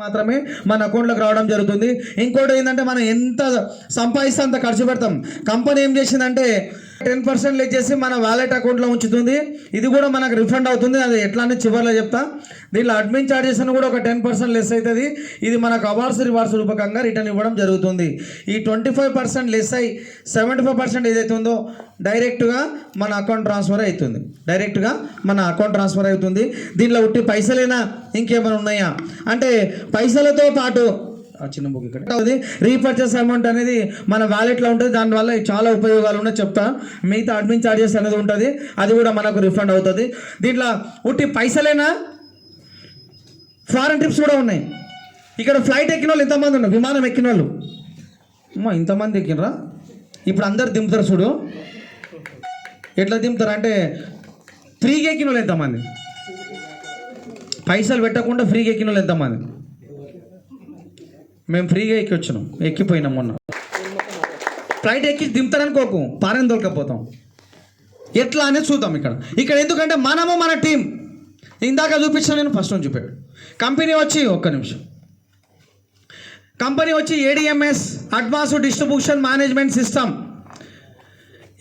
మాత్రమే మన అకౌంట్లోకి రావడం జరుగుతుంది. ఇంకోటి ఏంటంటే మనం ఎంత సంపాదిస్తే అంత ఖర్చు పెడతాం. కంపెనీ ఏం చేసిందంటే టెన్ పర్సెంట్ లెక్ చేసి మన వ్యాలెట్ అకౌంట్లో ఉంచుతుంది. ఇది కూడా మనకు రిఫండ్ అవుతుంది. అది ఎట్లా అని చివరిలో చెప్తా. దీనిలో అడ్మిన్ ఛార్జెస్ అని కూడా ఒక టెన్ పర్సెంట్ లెస్ అవుతుంది. ఇది మనకు అవార్డ్స్ రివార్డ్స్ రూపకంగా రిటర్న్ ఇవ్వడం జరుగుతుంది. ఈ ట్వంటీ ఫైవ్ పర్సెంట్ లెస్ అయ్యి సెవెంటీ ఫైవ్ పర్సెంట్ ఏదైతే ఉందో డైరెక్ట్గా మన అకౌంట్ ట్రాన్స్ఫర్ అవుతుంది. డైరెక్ట్గా మన అకౌంట్ ట్రాన్స్ఫర్ అవుతుంది. దీనిలో ఉట్టి పైసలైనా ఇంకేమైనా ఉన్నాయా? అంటే పైసలతో పాటు చిన్న బుక్ ఇక్కడ. అది రీపర్చేస్ అమౌంట్ అనేది మన వ్యాలెట్లో ఉంటుంది. దానివల్ల చాలా ఉపయోగాలు ఉన్నాయి చెప్తా. మిగతా అడ్మిన్ ఛార్జెస్ అనేది ఉంటుంది. అది కూడా మనకు రిఫండ్ అవుతుంది. దీంట్లో ఉట్టి పైసలేనా? ఫారెన్ ట్రిప్స్ కూడా ఉన్నాయి. ఇక్కడ ఫ్లైట్ ఎక్కిన వాళ్ళు ఎంతమంది ఉన్నారు? విమానం ఎక్కిన వాళ్ళు అమ్మా ఇంతమంది ఎక్కినరా? ఇప్పుడు అందరు దింపుతారు చూడు. ఎట్లా దింపుతారు అంటే ఫ్రీగా ఎక్కిన వాళ్ళు ఎంతమంది? పైసలు పెట్టకుండా ఫ్రీగా ఎక్కిన వాళ్ళు ఎంతమంది? మేము ఫ్రీగా ఎక్కి వచ్చినాం. ఎక్కిపోయినాం మొన్న. ఫ్లైట్ ఎక్కి దింపుతారనుకోకు పారని దొరకపోతాం ఎట్లా అనేది చూద్దాం ఇక్కడ. ఇక్కడ ఎందుకంటే మనము మన టీం ఇందాక చూపించిన నేను ఫస్ట్ నుంచి చూపాడు. కంపెనీ వచ్చి ఒక్క నిమిషం. కంపెనీ వచ్చి ADMS advance distribution management system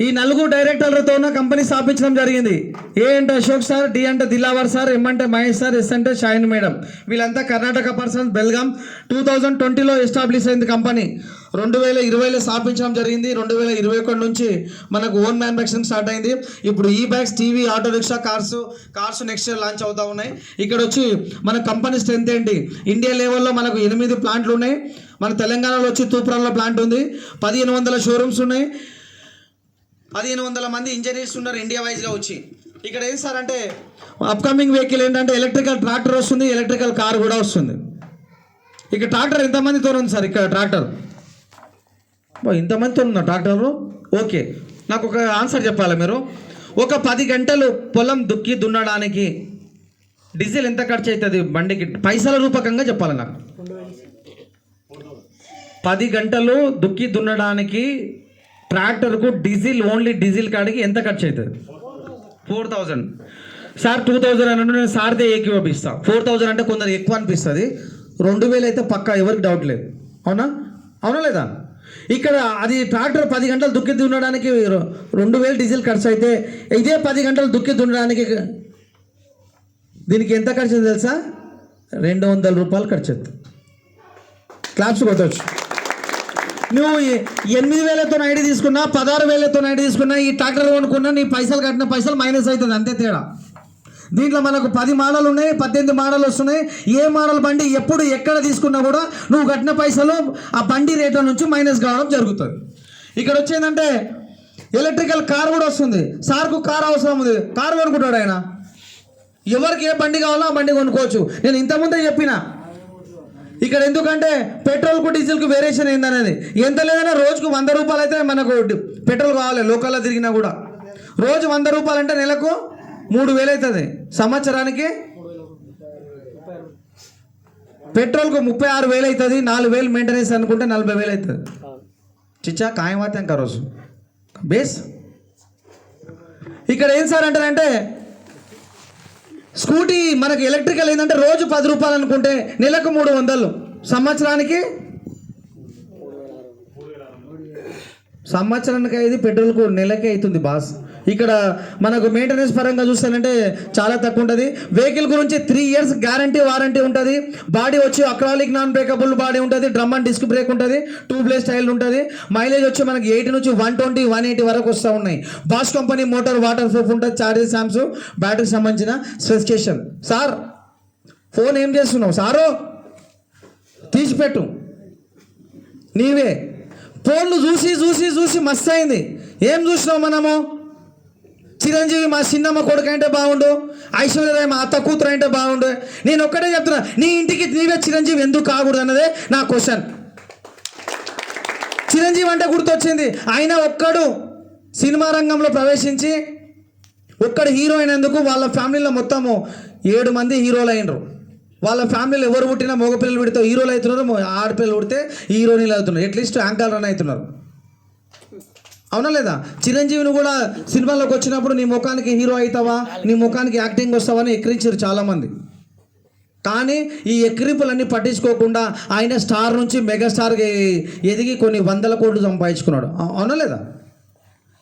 ఈ నలుగురు డైరెక్టర్లతో ఉన్న కంపెనీ స్థాపించడం జరిగింది. ఏ అంటే అశోక్ సార్ డి అంటే దిలావర్ సార్ ఎం అంటే మహేష్ సార్ ఎస్ అంటే షాయిన్ మేడం. వీళ్ళంతా Karnataka persons Belgaum. Two thousand ట్వంటీలో ఎస్టాబ్లిష్ అయింది కంపెనీ. రెండు వేల ఇరవైలో స్థాపించడం జరిగింది. రెండు వేల ఇరవై ఒకటి నుంచి మనకు ఓన్ మ్యానుఫ్యాక్చరింగ్ స్టార్ట్ అయింది. ఇప్పుడు ఈ bags TV auto rickshaw cars cars next year launch అవుతూ ఉన్నాయి. ఇక్కడ వచ్చి మన కంపెనీ స్ట్రెంత్ ఏంటి? ఇండియా లెవెల్లో మనకు ఎనిమిది ప్లాంట్లు ఉన్నాయి. మన తెలంగాణలో వచ్చి తూప్రాన్లో ప్లాంట్ ఉంది. పదిహేను వందల షోరూమ్స్ ఉన్నాయి. పదిహేను వందల మంది ఇంజనీర్స్ ఉన్నారు ఇండియా వైజ్గా వచ్చి. ఇక్కడ ఏం సార్ అంటే అప్కమింగ్ వెహికల్ ఏంటంటే ఎలక్ట్రికల్ ట్రాక్టర్ వస్తుంది ఎలక్ట్రికల్ కార్ కూడా వస్తుంది. ఇక ట్రాక్టర్ ఎంతమందితో ఉంది సార్ ఇక్కడ ట్రాక్టర్ ఇంతమందితో ఉందా ట్రాక్టర్ ఓకే. నాకు ఒక ఆన్సర్ చెప్పాలి మీరు? ఒక పది గంటలు పొలం దుక్కి దున్నడానికి డీజిల్ ఎంత ఖర్చు అవుతుంది బండికి? పైసల రూపకంగా చెప్పాలి నాకు? పది గంటలు దుక్కి దున్నడానికి ట్రాక్టర్కు డీజిల్ ఓన్లీ డీజిల్ కాడికి ఎంత ఖర్చు అవుతుంది four thousand sir two thousand అని అంటే నేను సార్దే ఏకీభవిస్తా ఫోర్ థౌజండ్ అంటే కొందరు ఎక్కువ అనిపిస్తుంది. రెండు వేలు అయితే పక్కా ఎవరికి డౌట్ లేదు. అవునా? అవునా లేదా? ఇక్కడ అది ట్రాక్టర్ పది గంటలు దుక్కి దున్నడానికి రెండు వేలు డీజిల్ ఖర్చు అయితే ఇదే పది గంటలు దుక్కి దున్నడానికి దీనికి ఎంత ఖర్చు అవుతుంది తెలుసా? రెండు వందల రూపాయలు ఖర్చు అవుతుంది క్లాప్స్ కొట్టవచ్చు నువ్వు ఎనిమిది వేలతో ఐడి తీసుకున్నా పదహారు వేలతో ఐడి తీసుకున్నా ఈ ట్రాక్టర్ కొనుక్కున్నా నీ పైసలు కట్టిన పైసలు మైనస్ అవుతుంది అంతే తేడా. దీంట్లో మనకు పది మోడల్ ఉన్నాయి పద్దెనిమిది మోడల్ వస్తున్నాయి. ఏ మోడల్ బండి ఎప్పుడు ఎక్కడ తీసుకున్నా కూడా నువ్వు కట్టిన పైసలు ఆ బండి రేట్ల నుంచి మైనస్ కావడం జరుగుతుంది. ఇక్కడ వచ్చేందంటే ఎలక్ట్రికల్ కార్ కూడా వస్తుంది. సార్కు కార్ అవసరం ఉంది. కార్ కొనుక్కుంటాడు ఆయన. ఎవరికి ఏ బండి కావాలో ఆ బండి కొనుక్కోవచ్చు. నేను ఇంతకుముందే చెప్పిన ఇక్కడ ఎందుకంటే పెట్రోల్కు డీజిల్కు వేరియేషన్ ఏందనేది? ఎంత లేదన్నా రోజుకు వంద రూపాయలు అయితే మనకు పెట్రోల్ కావాలి లోకల్లో తిరిగినా కూడా. రోజు వంద రూపాయలు అంటే నెలకు మూడు వేలు అవుతుంది సంవత్సరానికి పెట్రోల్కు ముప్పై ఆరు వేలు అవుతుంది నాలుగు వేలు మెయింటెనెన్స్ అనుకుంటే నలభై వేలు అవుతుంది చిచ్చా ఖాయమాతే ఇంకా రోజు. బేస్. ఇక్కడ ఏం సార్ అంటారంటే స్కూటీ మనకు ఎలక్ట్రికల్ ఏంటంటే రోజు పది రూపాయలు అనుకుంటే నెలకు మూడు వందలు. సంవత్సరానికి? సంవత్సరానికి అయితే పెట్రోల్కు నెలకే అవుతుంది బాస్. ఇక్కడ మనకు మెయింటెనెన్స్ పరంగా చూస్తానంటే చాలా తక్కువ ఉంటుంది. వెహికల్ గురించి త్రీ ఇయర్స్ గ్యారంటీ వారంటీ ఉంటుంది. బాడీ వచ్చి అక్రాలిక్ నాన్ బ్రేకబుల్ బాడీ ఉంటుంది. డ్రమ్ అండ్ డిస్క్ బ్రేక్ ఉంటుంది. టూ ప్లేస్ స్టైల్ ఉంటుంది. మైలేజ్ వచ్చి మనకి ఎయిటీ నుంచి వన్ ట్వంటీ వన్ ఎయిటీ వరకు వస్తూ ఉన్నాయి. Bosch company motor water proof ఉంటుంది. చార్జెస్ శామ్స్ బ్యాటరీకి సంబంధించిన స్పెసిఫికేషన్ సార్ ఫోన్ ఏం చేస్తున్నావు? సారు తీసిపెట్టు. నీవే. ఫోన్లు చూసి చూసి చూసి మస్తు అయింది. ఏం చూసినావు మనము? చిరంజీవి మా చిన్నమ్మ కొడుకు అంటే బాగుండు ఐశ్వర్యరాయ్ మా అత్త కూతురు అంటే బాగుండు. నేను ఒక్కటే చెప్తున్నా నీ ఇంటికి నీవే చిరంజీవి ఎందుకు కాకూడదు అన్నదే నా క్వశ్చన్ చిరంజీవి అంటే గుర్తొచ్చింది ఆయన ఒక్కడు సినిమా రంగంలో ప్రవేశించి ఒక్కడు హీరో అయినందుకు వాళ్ళ ఫ్యామిలీలో మొత్తము ఏడు మంది హీరోలు అయినరు. వాళ్ళ ఫ్యామిలీలో ఎవరు పుట్టినా మగపిల్లలు పుడితే హీరోలు అవుతున్నారు ఆడపిల్లలు పుడితే హీరోయిన్లు అవుతున్నారు. అట్లీస్ట్ యాంకర్ రన్ అవుతున్నారు. అవునా లేదా? చిరంజీవిని కూడా సినిమాలోకి వచ్చినప్పుడు నీ ముఖానికి హీరో అవుతావా నీ ముఖానికి యాక్టింగ్ వస్తావా అని ఎక్కిరించారు చాలామంది. కానీ ఈ ఎక్కిరింపులన్నీ పట్టించుకోకుండా ఆయన స్టార్ నుంచి మెగాస్టార్కి ఎదిగి కొన్ని వందల కోట్లు సంపాదించుకున్నాడు. అవునా లేదా?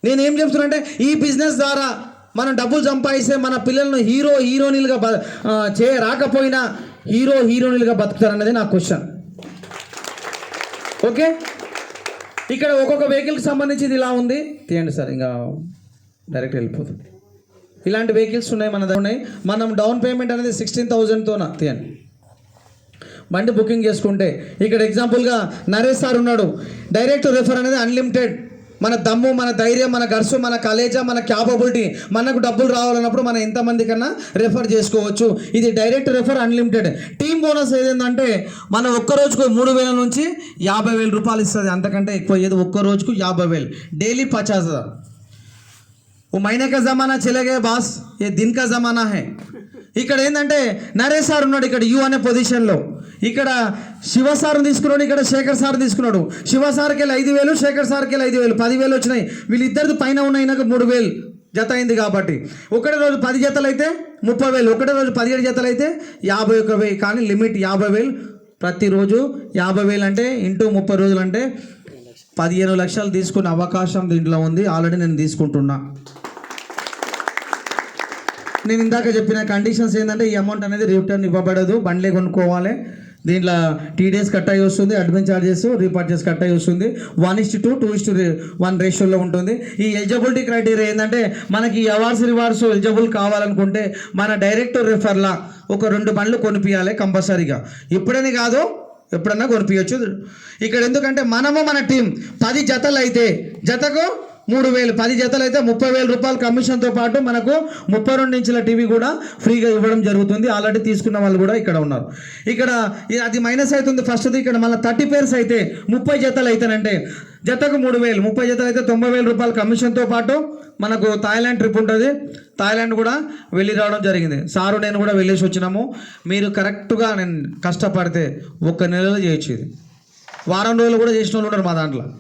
నేనేం చెప్తున్నానంటే ఈ బిజినెస్ ద్వారా మనం డబ్బులు సంపాదిస్తే మన పిల్లలను హీరో హీరోయిన్లుగా బ చే రాకపోయినా హీరో హీరోయిన్లుగా బతుకుతారన్నది నా క్వశ్చన్. ఓకే? ఇక్కడ ఒక్కొక్క వెహికల్కి సంబంధించి ఇది ఇలా ఉంది. తీయండి సార్ ఇంకా డైరెక్ట్ వెళ్ళిపోతుంది. ఇలాంటి వెహికల్స్ ఉన్నాయి మన దగ్గర ఉన్నాయి. మనం డౌన్ పేమెంట్ అనేది సిక్స్టీన్ థౌజండ్తోన తీయండి. బండి బుకింగ్ చేసుకుంటే ఇక్కడ ఎగ్జాంపుల్గా నరేష్ సార్ ఉన్నాడు. డైరెక్ట్ రెఫర్ అనేది అన్లిమిటెడ్ మన దమ్ము మన ధైర్యం మన గర్సు మన కలేజా మన క్యాపబిలిటీ మనకు డబ్బులు రావాలన్నప్పుడు మనం ఎంతమంది కన్నా రెఫర్ చేసుకోవచ్చు. ఇది direct refer unlimited team bonus ఏదేంటంటే మనం ఒక్క రోజుకు మూడు వేల నుంచి యాభై వేల రూపాయలు ఇస్తుంది. అంతకంటే ఎక్కువ ఏది ఒక్క రోజుకు యాభై వేలు. డైలీ పచాస్. హజార్ ఓ మైనే కా జమానా చెలగే బాస్. ఏ దిన్ కా జమానా హే. ఇక్కడ ఏంటంటే నరేష్ సార్ ఉన్నాడు ఇక్కడ యూ అనే పొజిషన్లో ఇక్కడ శివ సార్ని తీసుకున్నాడు ఇక్కడ శేఖర్ సార్ తీసుకున్నాడు. శివ సార్కి వెళ్ళి ఐదు వేలు శేఖర్ సార్కి వెళ్ళి ఐదు వేలు పదివేలు వచ్చినాయి. వీళ్ళిద్దరిది పైన ఉన్నాయి నాకు మూడు వేలు జత అయింది కాబట్టి. ఒకటే రోజు పది జతలు అయితే ముప్పై వేలు ఒకటే రోజు పదిహేడు జతలు అయితే యాభై ఒక వేలు. కానీ లిమిట్ యాభై వేలు. ప్రతిరోజు యాభై వేలు అంటే ఇంటూ ముప్పై రోజులు అంటే పదిహేను లక్షలు తీసుకునే అవకాశం దీంట్లో ఉంది. ఆల్రెడీ నేను తీసుకుంటున్నా. నేను ఇందాక చెప్పిన కండిషన్స్ ఏంటంటే ఈ అమౌంట్ అనేది రిటర్న్ ఇవ్వబడదు. బండ్లే కొనుక్కోవాలి. దీంట్లో టీడీఎస్ కట్ అయ్యి వస్తుంది అడ్మిన్ ఛార్జెస్ రీపర్చేస్ కట్ అయ్యి వస్తుంది. One is two two is to one రేషియోలో ఉంటుంది. ఈ ఎలిజిబిలిటీ క్రైటీరియా ఏంటంటే మనకి అవార్డ్స్ రివార్డ్స్ ఎలిజిబుల్ కావాలనుకుంటే మన డైరెక్ట్ రిఫర్లా ఒక రెండు బండ్లు కొనిపించాలి కంపల్సరీగా. ఇప్పుడని కాదు ఎప్పుడన్నా కొనిపించచ్చు ఇక్కడ ఎందుకంటే మనము మన టీం పది జతలు అయితే జతకు మూడు వేలు పది జతలు అయితే ముప్పై వేల రూపాయలు కమిషన్తో పాటు మనకు ముప్పై రెండు ఇంచుల టీవీ కూడా ఫ్రీగా ఇవ్వడం జరుగుతుంది. ఆల్రెడీ తీసుకున్న వాళ్ళు కూడా ఇక్కడ ఉన్నారు. ఇక్కడ ఇది- అది మైనస్ అవుతుంది ఫస్ట్ది ఇక్కడ మళ్ళీ థర్టీ పేర్స్ అయితే ముప్పై జతలు అయితేనంటే జతకు మూడు వేలు ముప్పై జతలు అయితే తొంభై వేల రూపాయల కమిషన్తో పాటు మనకు థాయిలాండ్ ట్రిప్ ఉంటుంది. థాయిలాండ్ కూడా వెళ్ళి రావడం జరిగింది. సారు నేను కూడా వెళ్ళేసి వచ్చినాము. మీరు కరెక్ట్గా నేను కష్టపడితే ఒక్క నెలలో చేయొచ్చు ఇది. వారం రోజులు కూడా చేసిన వాళ్ళు ఉన్నారు మా దాంట్లో.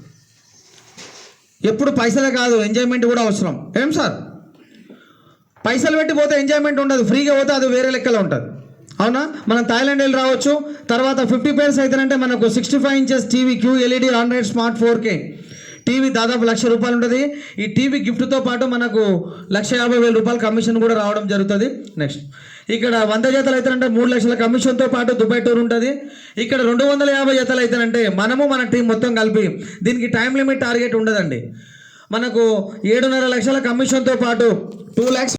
ఎప్పుడు పైసలే కాదు ఎంజాయ్మెంట్ కూడా అవసరం. ఏం సార్? పైసలు పెట్టి పోతే ఎంజాయ్మెంట్ ఉండదు ఫ్రీగా పోతే అది వేరే లెక్కలో ఉంటుంది. అవునా? మనం థాయిలాండ్ వెళ్ళి రావచ్చు తర్వాత ఫిఫ్టీ పేర్స్ అయితేనంటే మనకు sixty five inches TV Q LED hundred smart four K TV దాదాపు లక్ష రూపాయలు ఉంటుంది. ఈ టీవీ గిఫ్ట్తో పాటు మనకు లక్ష యాభై వేల రూపాయల కమిషన్ కూడా రావడం జరుగుతుంది. నెక్స్ట్. ఇక్కడ వంద జతలు అయితేనంటే మూడు లక్షల కమిషన్తో పాటు దుబాయ్ టూర్ ఉంటుంది. ఇక్కడ రెండు వందల యాభై జతలు అయితేనంటే మనము మన టీం మొత్తం కలిపి దీనికి టైం లిమిట్ టార్గెట్ ఉండదండి. మనకు ఏడున్నర లక్షల కమిషన్తో పాటు టూ ల్యాక్స్